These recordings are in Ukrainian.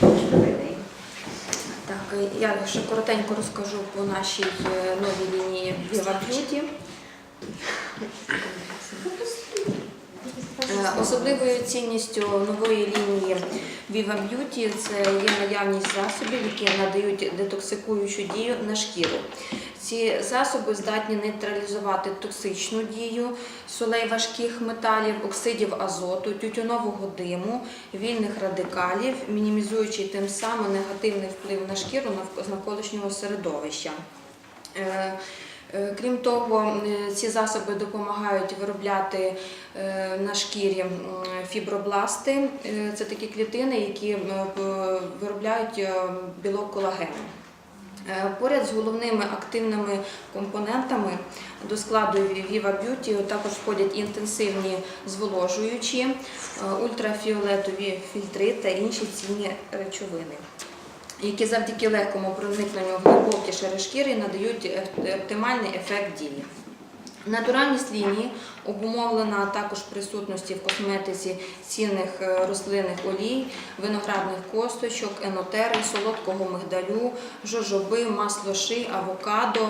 Добрий. Так, е, я ще коротенько розкажу по нашій е, новій лінії Viva Beauty. Е, Особливою цінністю нової лінії Viva Beauty це є наявність засобів, які надають детоксикуючу дію на шкіру. Ці засоби здатні нейтралізувати токсичну дію солей важких металів, оксидів азоту, тютюнового диму, вільних радикалів, мінімізуючи тим самим негативний вплив на шкіру навк- навколишнього середовища. Е, Крім того, ці засоби допомагають виробляти е, на шкірі фібробласти. Е, Це такі клітини, які виробляють білок колагену. Поряд з головними активними компонентами до складу Viva Beauty також входять інтенсивні зволожуючі, ультрафіолетові фільтри та інші цінні речовини, які завдяки легкому проникненню в глибокі шари шкіри надають е- оптимальний ефект дії. Натуральність лінії обумовлена також присутності в косметиці цінних е, рослинних олій, виноградних косточок, енотери, солодкого мигдалю, жожоби, масло ши, авокадо,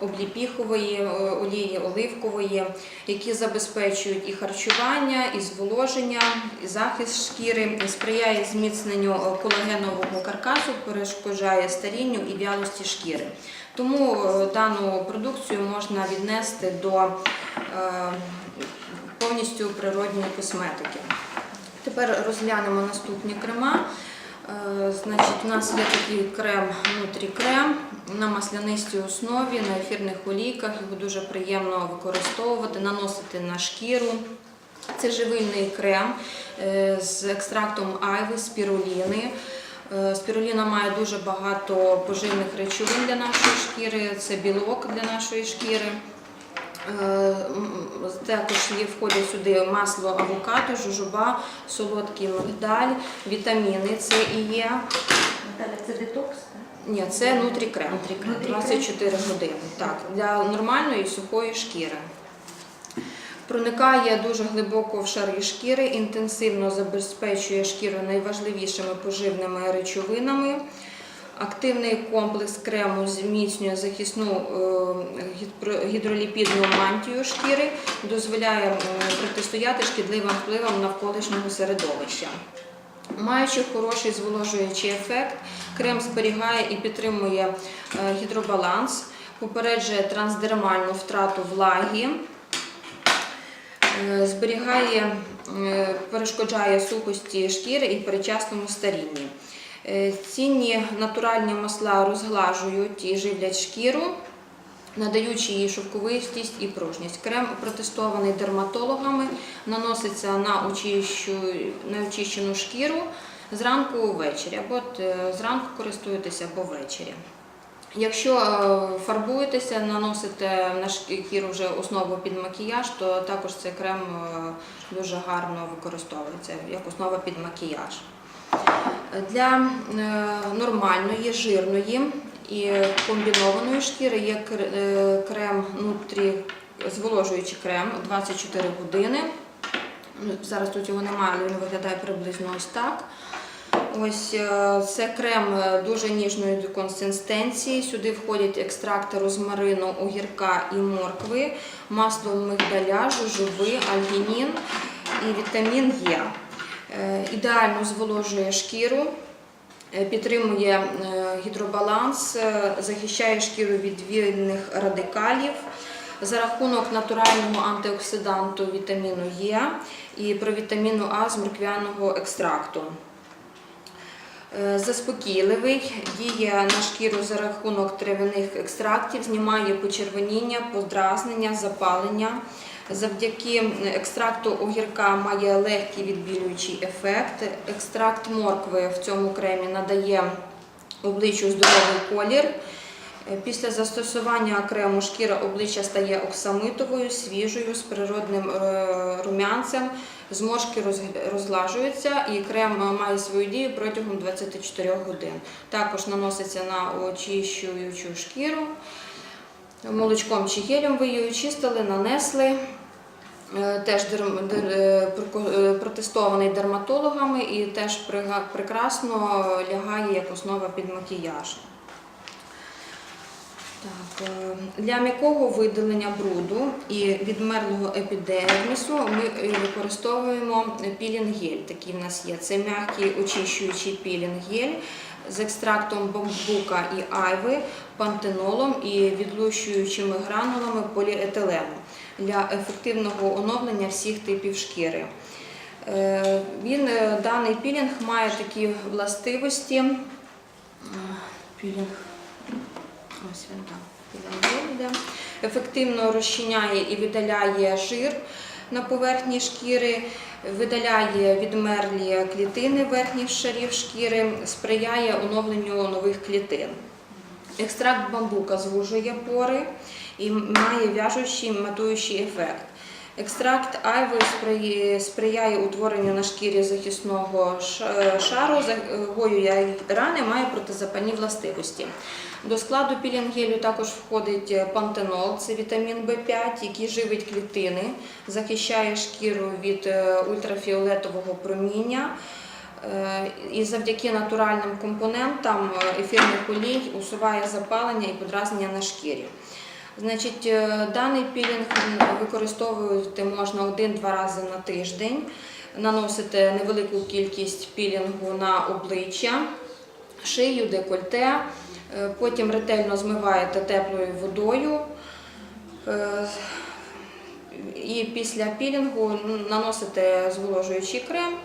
обліпіхової е, олії, оливкової, які забезпечують і харчування, і зволоження, і захист шкіри, і сприяє зміцненню е, колагенового каркасу, перешкоджає старінню і вялості шкіри. Тому е, дану продукцію можна віднести до е, повністю природньої косметики. Тепер розглянемо наступні крема. Е, Значить, у нас є такий крем крем на маслянистій основі, на ефірних олійках. Його дуже приємно використовувати, наносити на шкіру. Це живильний крем з екстрактом айви, спіруліни. Е, Спіруліна має дуже багато поживних речовин для нашої шкіри, це білок для нашої шкіри. Е, Також є входять сюди масло авокадо, жужоба, солодкий мигдаль, вітаміни це і є. Це детокс? Ні, це. Нутрікрем. 24 години. Так, для нормальної сухої шкіри. Проникає дуже глибоко в шари шкіри, інтенсивно забезпечує шкіру найважливішими поживними речовинами. Активний комплекс крему зміцнює захисну е, гідроліпідну мантію шкіри, дозволяє протистояти шкідливим впливам навколишнього середовища. Маючи хороший зволожуючий ефект, крем зберігає і підтримує е, гідробаланс, попереджує трансдермальну втрату влаги, е, зберігає, е, перешкоджає сухості шкіри і перечасному старінні. Е, Цінні натуральні масла розглажують і живлять шкіру, надаючи їй шовковистість і пружність. Крем протестований дерматологами, наноситься на, очищену шкіру зранку ввечері, або е, зранку користуєтеся або ввечері. Якщо е, фарбуєтеся, наносите на шкіру вже основу під макіяж, то також цей крем е, дуже гарно використовується як основа під макіяж. Для е, нормальної, жирної і комбінованої шкіри є кр- крем нутрі, зволожуючий крем 24 години. Ну, Зараз тут його немає, він виглядає приблизно ось так. Ось е, це крем е, дуже ніжної консистенції. Сюди входять екстракти розмарину, огірка і моркви, масло мигдаля, жужоби, альгінін і вітамін Е. Е, Ідеально зволожує шкіру, підтримує гідробаланс, захищає шкіру від вільних радикалів. За рахунок натурального антиоксиданту вітаміну Е і провітаміну А з морквяного екстракту. Е, Заспокійливий, діє на шкіру за рахунок травяних екстрактів, знімає почервоніння, подразнення, запалення. Завдяки екстракту огірка має легкий відбілюючий ефект. Екстракт моркви в цьому кремі надає обличчю здоровий колір. Е, Після застосування крему шкіра обличчя стає оксамитовою, свіжою, з природним е, румянцем. Зморшки роз- розглажуються і крем має свою дію протягом 24 годин. Також наноситься на очищуючу шкіру. Молочком чи гелем ви її очистили, нанесли. Е, Теж е, е, протестований дерматологами і теж прекрасно лягає як основа під макіяж. Так, е, для м'якого видалення бруду і відмерлого епідермісу ми е, використовуємо пілінг-гель. Такий в нас є. Це м'який очищуючий пілінг-гель з екстрактом бамбука і айви, пантенолом і відлущуючими гранулами поліетилену для ефективного оновлення всіх типів шкіри. Е, Він, даний пілінг має такі властивості. Пілінг. Ось він там. Ефективно розчиняє і видаляє жир на поверхні шкіри, видаляє відмерлі клітини верхніх шарів шкіри, сприяє оновленню нових клітин. Екстракт бамбука звужує пори і має в'яжучий матуючий ефект. Екстракт айви сприяє- утворенню на шкірі захисного шару, загоює рани, має протизапальні властивості. До складу пілінгелю також входить пантенол, це вітамін В5, який живить клітини, захищає шкіру від е, ультрафіолетового проміння. Е, І завдяки натуральним компонентам е, ефірних олій усуває запалення і подразнення на шкірі. Значить, е, даний пілінг використовувати можна один-два рази на тиждень. Наносите невелику кількість пілінгу на обличчя, шию, декольте. Е, Потім ретельно змиваєте теплою водою. Е, І після пілінгу наносите зволожуючий крем.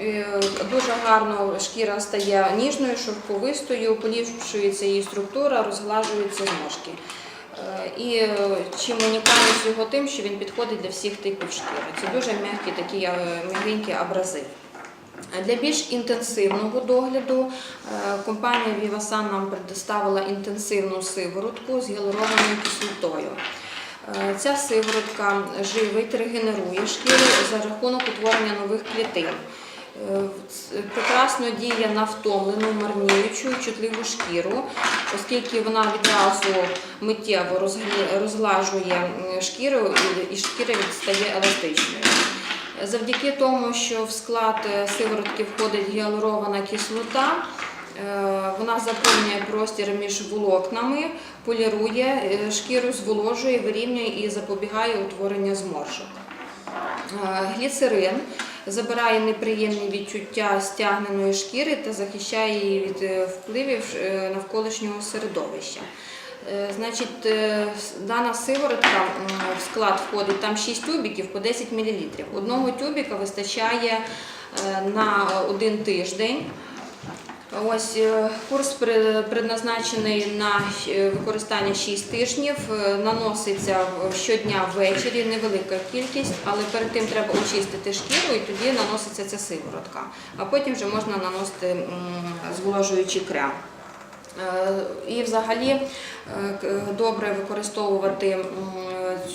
Е, Дуже гарно шкіра стає ніжною, шовковистою, поліпшується її структура, розглажуються зморшки. Е, І е, чим унікальність його тим, що він підходить для всіх типів шкіри. Це дуже м'які такі е, м'ягенькі абрази. Для більш інтенсивного догляду компанія Vivasan нам предоставила інтенсивну сиворотку з гіалурованою кислотою. Ця сиворотка живить, регенерує шкіру за рахунок утворення нових клітин. Е, Прекрасно діє на втомлену, марніючу, чутливу шкіру, оскільки вона відразу миттєво розглажує шкіру і- шкіра стає еластичною. Завдяки тому, що в склад е, сиворотки входить гіалурована кислота, е, вона заповнює простір між волокнами, полірує шкіру, зволожує, вирівнює і запобігає утворенню зморшок. Гліцерин забирає неприємні відчуття стягненої шкіри та захищає її від е, впливів е, навколишнього середовища. Е, Значить, дана сиворотка в склад входить там 6 тюбіків по 10 мл. Одного тюбіка вистачає на один тиждень. Ось е, курс предназначений на е, використання 6 тижнів. Е, Наноситься щодня ввечері, невелика кількість, але перед тим треба очистити шкіру і тоді наноситься ця сиворотка. А потім вже можна наносити зволожуючий крем. І взагалі добре використовувати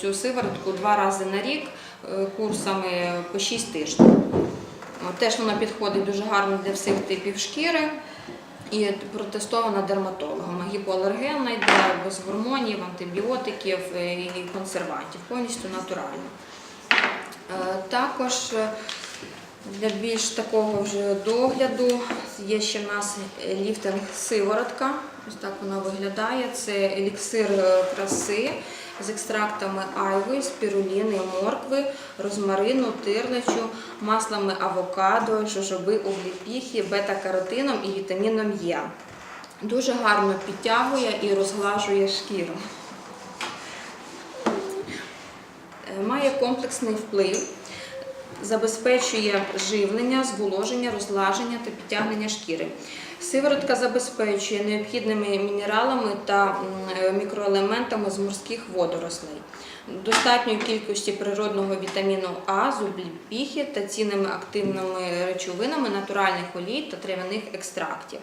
цю сиворотку два рази на рік курсами по 6 тижнів. От, Теж вона підходить дуже гарно для всіх типів шкіри і протестована дерматологом. Гіпоалергенна йде без гормонів, антибіотиків е, і консервантів, повністю натуральна. Е, Також е, для більш такого вже догляду є ще в нас ліфтинг сиворотка. Ось так вона виглядає. Це еліксир е, краси з екстрактами айви, спіруліни, моркви, розмарину, тирличу, маслами авокадо, жожоби, обліпіхи, бета-каротином і вітаміном Е. Дуже гарно підтягує і розглажує шкіру. Е, Має комплексний вплив, забезпечує живлення, зволоження, розлаження та підтягнення шкіри. Сиворотка забезпечує необхідними мінералами та е, мікроелементами з морських водорослей, достатньої кількості природного вітаміну А, з обліпіхи та цінними активними речовинами натуральних олій та трав'яних екстрактів.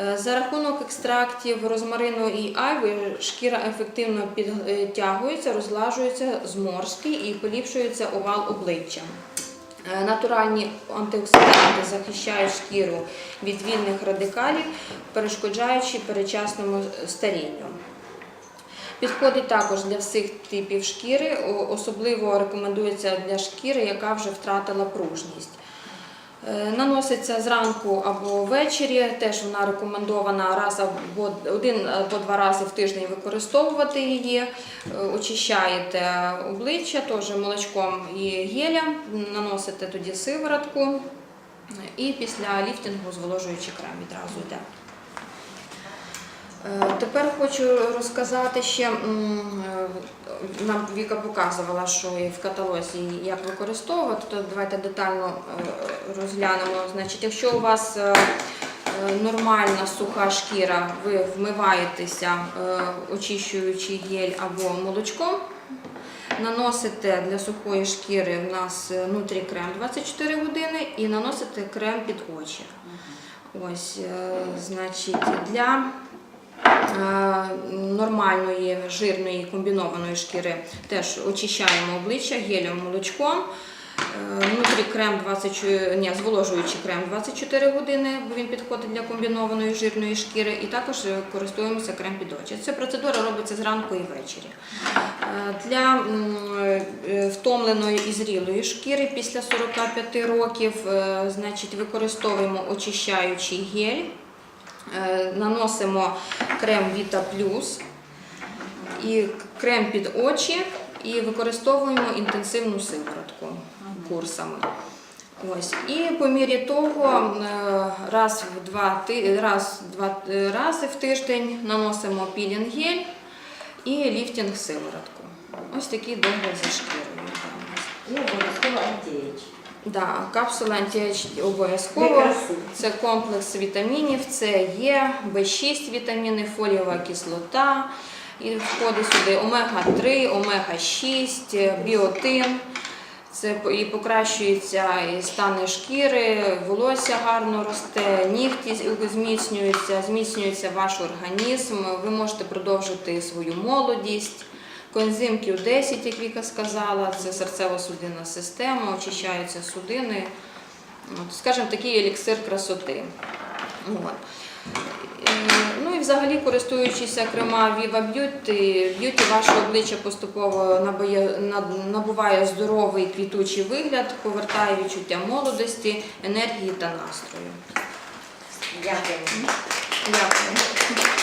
Е, За рахунок екстрактів розмарину і айви шкіра ефективно підтягується, розлажується зморшки і поліпшується овал обличчя. Е, Натуральні антиоксиданти захищають шкіру від вільних радикалів, перешкоджаючи перечасному старінню. Підходить також для всіх типів шкіри, особливо рекомендується для шкіри, яка вже втратила пружність. Е, Наноситься зранку або ввечері. Теж вона рекомендована раз або один або два рази в тиждень використовувати її. Е, Очищаєте обличчя теж молочком і гелем, наносите тоді сиворотку. І після ліфтингу зволожуючий крем відразу йде. Е, Тепер хочу розказати ще, е, нам Віка показувала, що і в каталозі як використовувати, то давайте детально е, розглянемо. Значить, якщо у вас нормальна суха шкіра, ви вмиваєтеся очищуючи гель або молочком. Наносите для сухої шкіри в нас нутрі крем 24 години і наносите крем під очі. Ось, значить, для нормальної жирної комбінованої шкіри теж очищаємо обличчя гелем молочком. Е, Внутрі крем 20, ні, зволожуючий крем 24 години, бо він підходить для комбінованої жирної шкіри, і також е, користуємося крем під очі. Ця процедура робиться зранку і ввечері. Е, Для е, втомленої і зрілої шкіри після 45 років е, значить, використовуємо очищаючий гель. Е, Наносимо крем Vita Plus і крем під очі і використовуємо інтенсивну сиворотку курсами. Ось. І по мірі того е, раз в два, раз, два е, рази в тиждень наносимо пілінг-гель і ліфтинг сиворотку. Ось такий догляд за шкірою. І обов'язково антієч. Да, капсула антіеч обов'язково. Це комплекс вітамінів, це є В6 вітаміни, фолієва кислота. І входить сюди омега-3, омега-6, біотин. Це і покращується і стан шкіри, волосся гарно росте, нігті зміцнюються, зміцнюється ваш організм. Ви можете продовжити свою молодість. Коензим Q10, як Віка сказала, це серцево-судинна система, очищаються судини. Скажімо, такий еліксир красоти. От. Е, Ну і взагалі, користуючись крема Viva Beauty, б'юті ваше обличчя поступово набуває здоровий квітучий вигляд, повертає відчуття молодості, енергії та настрою. Дякую. Дякую.